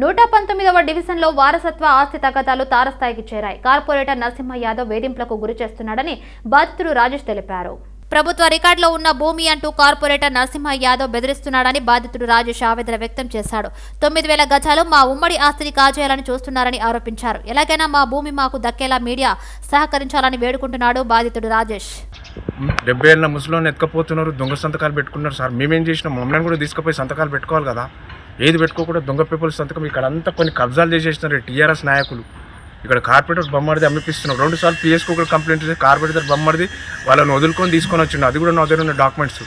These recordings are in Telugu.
నూట పంతొమ్మిదవ డివిజన్లో వారసత్వ ఆస్తి తగాదాలు తారస్థాయికి చేరాయి. కార్పొరేటర్ నరసింహ యాదవ్ వేధింపులకు గురి చేస్తున్నాడని బాధితుడు రాజేష్ తెలిపారు. ప్రభుత్వ రికార్డులో ఉన్న భూమి అంటూ కార్పొరేటర్ నరసింహ యాదవ్ బెదిరిస్తున్నాడని బాధితుడు రాజేష్ ఆవేదన వ్యక్తం చేశాడు. తొమ్మిది వేల గజాలు మా ఉమ్మడి ఆస్తిని కాజేయాలని చూస్తున్నారని ఆరోపించారు. ఎలాగైనా మా భూమి మాకు దక్కేలా మీడియా సహకరించాలని వేడుకుంటున్నాడు బాధితుడు రాజేష్. డెబ్బై ఏళ్ళ ముసలోని ఎత్తుకపోతున్నారు దొంగ సంతకాలు పెట్టుకున్నారు సార్. మేమేం చేసినాం? మమ్మల్ని కూడా తీసుకుపోయి సంతకాలు పెట్టుకోవాలి కదా. ఏది పెట్టుకోకుండా దొంగ పీపుల్స్ సంతకం. ఇక్కడ అంతా కొన్ని కబ్జాలు చేసేసినారు టీఆర్ఎస్ నాయకులు. ఇక్కడ కార్పొరేటర్ బొమ్మడిది అమ్మిపిస్తున్నారు. రెండు సార్లు పిఎస్కి కూడా కంప్లైంట్ చేసి కార్పొరేటర్ బొమ్మడిది వాళ్ళని వదులుకొని తీసుకొని వచ్చిండు. అది కూడా నా దగ్గర ఉన్న డాక్యుమెంట్స్.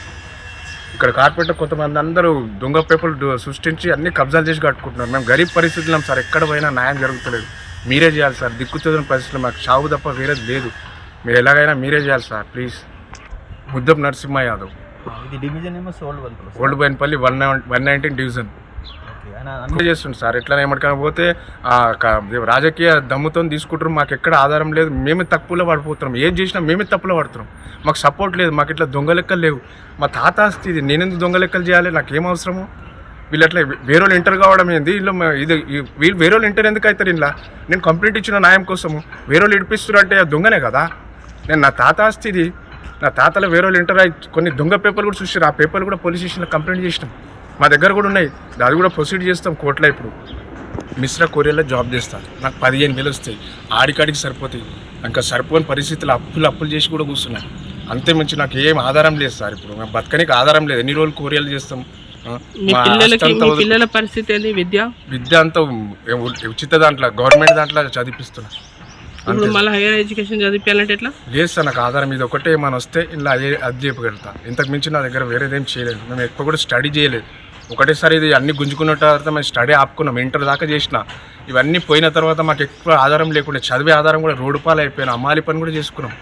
ఇక్కడ కార్పొరేటర్ కొంతమంది అందరూ దొంగ పేపర్లు సృష్టించి అన్ని కబ్జాలు చేసి కట్టుకుంటున్నారు. మేము గరీబ్ పరిస్థితుల్లో సార్. ఎక్కడ పోయినా న్యాయం జరుగుతలేదు. మీరే చేయాలి సార్. దిక్కుతున్న పరిస్థితుల్లో మాకు చావు తప్ప వేరేది లేదు. మీరు ఎలాగైనా మీరే చేయాలి sir. Please. Muddapu Narasimha Yadav. Old Bainpalli one one nineteen division. Okay. చేస్తుంది సార్. ఎట్లా ఏమడికైనా పోతే రాజకీయ దమ్ముతో తీసుకుంటారు. మాకు ఎక్కడ ఆధారం లేదు. మేమే తప్పులో పడిపోతున్నాం. ఏం చేసినా మేమే తప్పులో పడుతున్నాం. మాకు సపోర్ట్ లేదు. మాకు ఇట్లా దొంగ లెక్కలు లేవు. మా తాత ఆస్తి ఇది. నేనెందుకు దొంగ లెక్కలు చేయాలి? నాకు ఏం అవసరము? వీళ్ళు అట్లా వేరే వాళ్ళు ఇంటర్ కావడం ఏంది? వీళ్ళు ఇది వీళ్ళు వేరే వాళ్ళు ఇంటర్ ఎందుకు అవుతారు ఇలా నేను కంప్లీట్ ఇచ్చిన న్యాయం కోసము. వేరే వాళ్ళు ఇడిపిస్తున్నారు అంటే దొంగనే కదా? నేను నా తాత ఆస్తి ఇది నా తాతలో వేరే వాళ్ళు ఇంటర్ అయి కొన్ని దొంగ పేపర్లు కూడా చూసారు ఆ పేపర్లు కూడా పోలీస్ స్టేషన్లో కంప్లైంట్ చేసినాం. మా దగ్గర కూడా ఉన్నాయి. అది కూడా ప్రొసీడ్ చేస్తాం కోర్టులో ఇప్పుడు. మిశ్రా కొరియాలో జాబ్ చేస్తాను నాకు పదిహేను వేలు వస్తాయి. ఆడికాడికి సరిపోతాయి. ఇంకా సరిపోని పరిస్థితులు అప్పులు అప్పులు చేసి కూడా కూర్చున్నాను అంతే మంచి నాకు ఏం ఆధారం లేదు సార్ ఇప్పుడు. మేము బతకనికి ఆధారం లేదు. ఎన్ని రోజులు కొరియాలు చేస్తాం? పిల్లల పరిస్థితి ఏంది? విద్య? విద్య అంతా ఉచిత దాంట్లో గవర్నమెంట్ దాంట్లో చదివిస్తున్నా ఇప్పుడు మళ్ళీ హైయర్ ఎడ్యుకేషన్ చదివించాలంటే ఎట్లా? లేదు సార్ నాకు ఆధారం ఇది ఒకటే ఏమైనా వస్తే ఇలా అదే అది చెప్పగలుగుతా. ఇంతకు మించి నా దగ్గర వేరేదేం చేయలేదు. మేము ఎక్కువ కూడా స్టడీ చేయలేదు. ఒకటేసారి ఇది అన్ని గుంజుకున్న తర్వాత మేము స్టడీ ఆపుకున్నాం ఇంటర్ దాకా చేసిన. ఇవన్నీ పోయిన తర్వాత మాకు ఎక్కువ ఆధారం లేకుండా చదివే ఆధారం కూడా రోడ్డు పాలైపోయినా అమ్మాలి పని కూడా చేసుకున్నాం.